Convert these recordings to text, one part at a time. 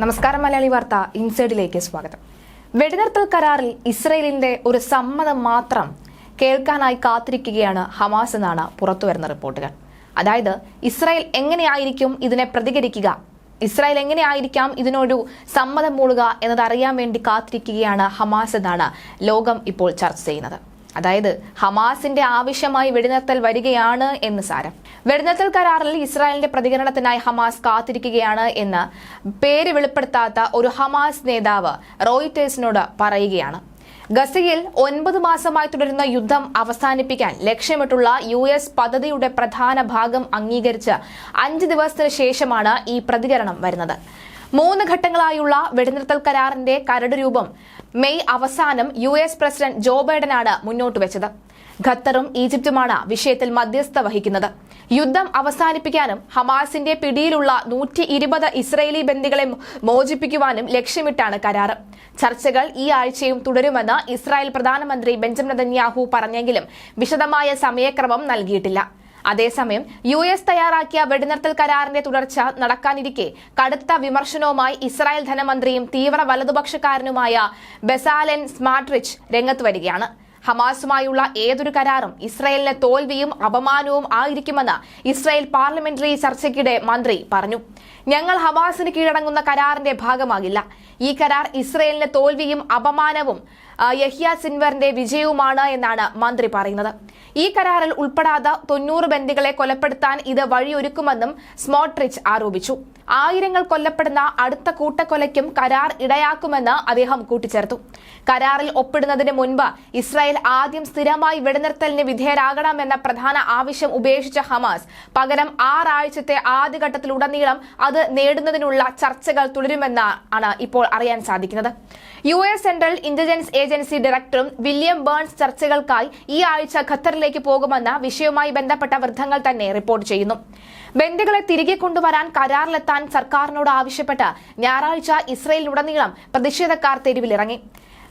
നമസ്കാരം മലയാളി വാർത്ത ഇൻസൈഡിലേക്ക് സ്വാഗതം. വെടിനിർത്തൽ കരാറിൽ ഇസ്രയേലിന്റെ ഒരു സമ്മതം മാത്രം കേൾക്കാനായി കാത്തിരിക്കുകയാണ് ഹമാസ് എന്നാണ് പുറത്തുവരുന്ന റിപ്പോർട്ടുകൾ. അതായത് ഇസ്രായേൽ എങ്ങനെയായിരിക്കും ഇതിനെ പ്രതികരിക്കുക? ഇസ്രായേൽ എങ്ങനെയായിരിക്കാം ഇതിനൊരു സമ്മതം മൂടുക എന്നതറിയാൻ വേണ്ടി കാത്തിരിക്കുകയാണ് ഹമാസ് എന്നാണ് ലോകം ഇപ്പോൾ ചർച്ച ചെയ്യുന്നത്. അതായത് ഹമാസിന്റെ ആവശ്യമായി വെടിനിർത്തൽ വരികയാണ് എന്ന് സാരം. വെടിനിർത്തൽ കരാറിൽ ഇസ്രായേലിന്റെ പ്രതികരണത്തിനായി ഹമാസ് കാത്തിരിക്കുകയാണ് എന്ന് പേര് വെളിപ്പെടുത്താത്ത ഒരു ഹമാസ് നേതാവ് റോയിറ്റേഴ്സിനോട് പറയുകയാണ്. ഗസയിൽ ഒൻപത് മാസമായി തുടരുന്ന യുദ്ധം അവസാനിപ്പിക്കാൻ ലക്ഷ്യമിട്ടുള്ള യു എസ് പദ്ധതിയുടെ പ്രധാന ഭാഗം അംഗീകരിച്ച് അഞ്ച് ദിവസത്തിന് ശേഷമാണ് ഈ പ്രതികരണം വരുന്നത്. മൂന്ന് ഘട്ടങ്ങളായുള്ള വെടിനിർത്തൽ കരാറിന്റെ കരട് രൂപം മെയ് അവസാനം യു എസ് പ്രസിഡന്റ് ജോ ബൈഡനാണ് മുന്നോട്ട് വെച്ചത്. ഖത്തറും ഈജിപ്തുമാണ് വിഷയത്തിൽ മധ്യസ്ഥ വഹിക്കുന്നത്. യുദ്ധം അവസാനിപ്പിക്കാനും ഹമാസിന്റെ പിടിയിലുള്ള നൂറ്റി ഇരുപത് ഇസ്രയേലി ബന്ദികളെ മോചിപ്പിക്കുവാനും ലക്ഷ്യമിട്ടാണ് കരാർ ചർച്ചകൾ ഈ ആഴ്ചയും തുടരുമെന്ന് ഇസ്രായേൽ പ്രധാനമന്ത്രി ബെഞ്ചമിൻ നെതന്യാഹു പറഞ്ഞെങ്കിലും വിശദമായ സമയക്രമം നൽകിയിട്ടില്ല. അതേസമയം യു എസ് തയ്യാറാക്കിയ വെടിനിർത്തൽ കരാറിന്റെ തുടർച്ച നടക്കാനിരിക്കെ കടുത്ത വിമർശനവുമായി ഇസ്രായേൽ ധനമന്ത്രിയും തീവ്ര വലതുപക്ഷക്കാരനുമായ ബെസാലൻ സ്മാർട്രിച്ച് രംഗത്ത് വരികയാണ്. ഹമാസുമായുള്ള ഏതൊരു കരാറും ഇസ്രായേലിന് തോൽവിയും അപമാനവും ആയിരിക്കുമെന്ന് ഇസ്രായേൽ പാർലമെന്ററി ചർച്ചയ്ക്കിടെ മന്ത്രി പറഞ്ഞു. ഞങ്ങൾ ഹമാസിന് കീഴടങ്ങുന്ന കരാറിന്റെ ഭാഗമാകില്ല. ഈ കരാർ ഇസ്രായേലിന് തോൽവിയും അപമാനവും യഹ്യ സിൻവറിന്റെ വിജയവുമാണ് എന്നാണ് മന്ത്രി പറയുന്നത്. ഈ കരാറിൽ ഉൾപ്പെടാത്ത തൊണ്ണൂറ് ബന്ദികളെ കൊലപ്പെടുത്താൻ ഇത് വഴിയൊരുക്കുമെന്നും സ്മോട്രിച്ച് ആരോപിച്ചു. ആയിരങ്ങൾ കൊല്ലപ്പെടുന്ന അടുത്ത കൂട്ടക്കൊലയ്ക്കും കരാർ ഇടയാക്കുമെന്ന് അദ്ദേഹം കൂട്ടിച്ചേർത്തു. കരാറിൽ ഒപ്പിടുന്നതിന് മുൻപ് ഇസ്രായേൽ ആദ്യം സ്ഥിരമായി വെടിനിർത്തലിന് വിധേയരാകണമെന്ന പ്രധാന ആവശ്യം ഉപേക്ഷിച്ച ഹമാസ് പകരം ആറാഴ്ചത്തെ ആദ്യഘട്ടത്തിലുടനീളം അത് നേടുന്നതിനുള്ള ചർച്ചകൾ തുടരുമെന്നാണ് ഇപ്പോൾ അറിയാൻ സാധിക്കുന്നത്. U S central intelligence agency ഡയറക്ടറും വില്യം ബേൺസ് ചർച്ചകൾക്കായി ഈ ആഴ്ച ഖത്തറിലേക്ക് പോകുമെന്ന വിഷയവുമായി ബന്ധപ്പെട്ട വൃദ്ധങ്ങൾ തന്നെ റിപ്പോർട്ട് ചെയ്യുന്നു. ബന്ദികളെ തിരികെ കൊണ്ടുവരാൻ കരാറിലെത്താൻ സർക്കാരിനോട് ആവശ്യപ്പെട്ട് ഞായറാഴ്ച ഇസ്രയേലിലുടനീളം പ്രതിഷേധക്കാർ തെരുവിലിറങ്ങി.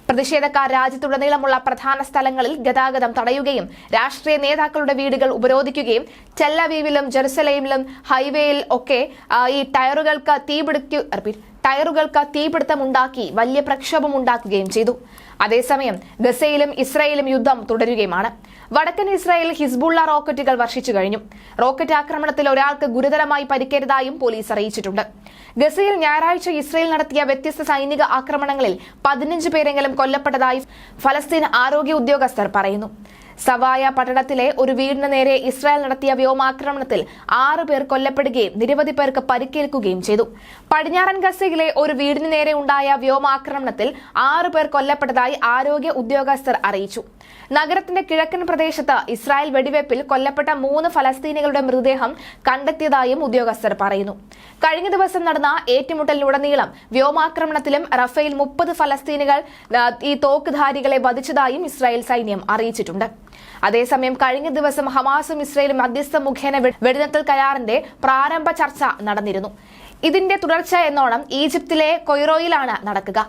പ്രതിഷേധക്കാർ രാജ്യത്തുടനീളമുള്ള പ്രധാന സ്ഥലങ്ങളിൽ ഗതാഗതം തടയുകയും രാഷ്ട്രീയ നേതാക്കളുടെ വീടുകൾ ഉപരോധിക്കുകയും ചെല്ലവീവിലും ജെറുസലേമിലും ഹൈവേയിൽ ഒക്കെ ഈ ടയറുകൾക്ക് തീപിടിക്കു ടയറുകൾക്ക് തീപിടുത്തമുണ്ടാക്കി വലിയ പ്രക്ഷോഭമുണ്ടാക്കുകയും ചെയ്തു. അതേസമയം ഗസയിലും ഇസ്രയേലും യുദ്ധം തുടരുകയുമാണ്. വടക്കൻ ഇസ്രായേൽ ഹിസ്ബുള്ള റോക്കറ്റുകൾ വർഷിച്ചു കഴിഞ്ഞു. റോക്കറ്റ് ആക്രമണത്തിൽ ഒരാൾക്ക് ഗുരുതരമായി പരിക്കേറ്റതായും പോലീസ് അറിയിച്ചിട്ടുണ്ട്. ഗസയിൽ ഞായറാഴ്ച ഇസ്രയേൽ നടത്തിയ വ്യത്യസ്ത സൈനിക ആക്രമണങ്ങളിൽ പതിനഞ്ച് പേരെങ്കിലും കൊല്ലപ്പെട്ടതായി ഫലസ്തീൻ ആരോഗ്യ ഉദ്യോഗസ്ഥർ പറയുന്നു. സവായ പട്ടണത്തിലെ ഒരു വീടിന് നേരെ ഇസ്രായേൽ നടത്തിയ വ്യോമാക്രമണത്തിൽ ആറ് പേർ കൊല്ലപ്പെടുകയും നിരവധി പേർക്ക് പരിക്കേൽക്കുകയും ചെയ്തു. പടിഞ്ഞാറൻ ഗസയിലെ ഒരു വീടിന് നേരെ ഉണ്ടായ വ്യോമാക്രമണത്തിൽ ആറ് പേർ കൊല്ലപ്പെട്ടതായി ആരോഗ്യ ഉദ്യോഗസ്ഥർ അറിയിച്ചു. നഗരത്തിന്റെ കിഴക്കൻ പ്രദേശത്ത് ഇസ്രായേൽ വെടിവെയ്പ്പിൽ കൊല്ലപ്പെട്ട മൂന്ന് ഫലസ്തീനികളുടെ മൃതദേഹം കണ്ടെത്തിയതായും ഉദ്യോഗസ്ഥർ പറയുന്നു. കഴിഞ്ഞ ദിവസം നടന്ന ഏറ്റുമുട്ടലിലുടനീളം വ്യോമാക്രമണത്തിലും റഫേൽ മുപ്പത് ഫലസ്തീനികൾ ഈ തോക്കുധാരികളെ വധിച്ചതായും ഇസ്രായേൽ സൈന്യം അറിയിച്ചിട്ടുണ്ട്. അതേസമയം കഴിഞ്ഞ ദിവസം ഹമാസും ഇസ്രയേലും മധ്യസ്ഥ മുഖേന വെടിനിർത്തൽ കരാറിന്റെ പ്രാരംഭ ചർച്ച നടന്നിരുന്നു. ഇതിന്റെ തുടർച്ച എന്നോണം ഈജിപ്തിലെ കൊയ്റോയിലാണ് നടക്കുക.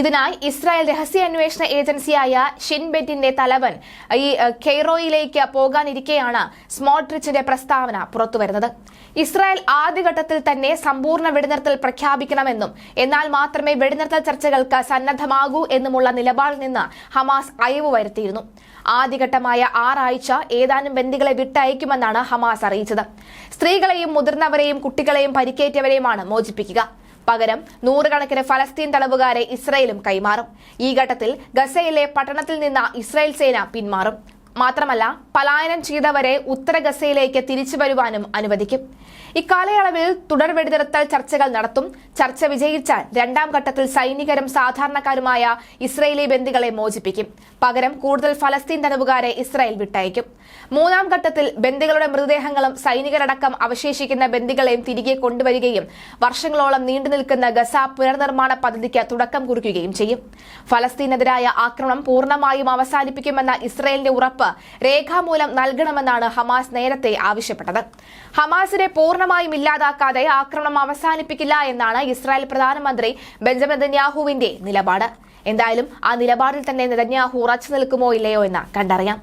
ഇതിനായി ഇസ്രായേൽ രഹസ്യാന്വേഷണ ഏജൻസിയായ ഷിൻബെറ്റിന്റെ തലവൻ ഈ കെയ്റോയിലേക്ക് പോകാനിരിക്കെയാണ് സ്മോട്രിച്ചിന്റെ പ്രസ്താവന പുറത്തുവരുന്നത്. ഇസ്രായേൽ ആദ്യഘട്ടത്തിൽ തന്നെ സമ്പൂർണ വെടിനിർത്തൽ പ്രഖ്യാപിക്കണമെന്നും എന്നാൽ മാത്രമേ വെടിനിർത്തൽ ചർച്ചകൾക്ക് സന്നദ്ധമാകൂ എന്നുമുള്ള നിലപാടിൽ നിന്ന് ഹമാസ് അയവ് വരുത്തിയിരുന്നു. ആദ്യഘട്ടമായ ആറാഴ്ച ഏതാനും ബന്ദികളെ വിട്ടയക്കുമെന്നാണ് ഹമാസ് അറിയിച്ചത്. സ്ത്രീകളെയും മുതിർന്നവരെയും കുട്ടികളെയും പരിക്കേറ്റവരെയുമാണ് മോചിപ്പിക്കുക. പകരം നൂറുകണക്കിന് ഫലസ്തീൻ തടവുകാരെ ഇസ്രയേലും കൈമാറും. ഈ ഘട്ടത്തിൽ ഗസയിലെ പട്ടണത്തിൽ നിന്ന് ഇസ്രായേൽ സേന പിന്മാറും. മാത്രമല്ല പലായനം ചെയ്തവരെ ഉത്തര ഗസയിലേക്ക് തിരിച്ചു വരുവാനും അനുവദിക്കും. ഇക്കാലയളവിൽ തുടർ വെടിനിർത്തൽ ചർച്ചകൾ നടത്തും. ചർച്ച വിജയിച്ചാൽ രണ്ടാം ഘട്ടത്തിൽ സൈനികരും സാധാരണക്കാരുമായ ഇസ്രയേലി ബന്ദികളെ മോചിപ്പിക്കും. പകരം കൂടുതൽ ഫലസ്തീൻ തടവുകാരെ ഇസ്രായേൽ വിട്ടയക്കും. മൂന്നാം ഘട്ടത്തിൽ ബന്ദികളുടെ മൃതദേഹങ്ങളും സൈനികരടക്കം അവശേഷിക്കുന്ന ബന്ദികളെയും തിരികെ കൊണ്ടുവരികയും വർഷങ്ങളോളം നീണ്ടുനിൽക്കുന്ന ഗസ പുനർനിർമ്മാണ പദ്ധതിക്ക് തുടക്കം കുറിക്കുകയും ചെയ്യും. ഫലസ്തീനെതിരായ ആക്രമണം പൂർണമായും അവസാനിപ്പിക്കുമെന്ന ഇസ്രയേലിന്റെ ഉറപ്പ് രേഖാമൂലം നൽകണമെന്നാണ് ഹമാസ് നേരത്തെ ആവശ്യപ്പെട്ടത്. ഹമാസിനെ പൂർണമായും ഇല്ലാതാക്കാതെ ആക്രമണം അവസാനിപ്പിക്കില്ല എന്നാണ് ഇസ്രായേൽ പ്രധാനമന്ത്രി ബെഞ്ചമിൻ നെതന്യാഹുവിന്റെ നിലപാട്. എന്തായാലും ആ നിലപാടിൽ തന്നെ നെതന്യാഹു ഉറച്ചു നിൽക്കുമോ ഇല്ലയോ എന്ന് കണ്ടറിയാം.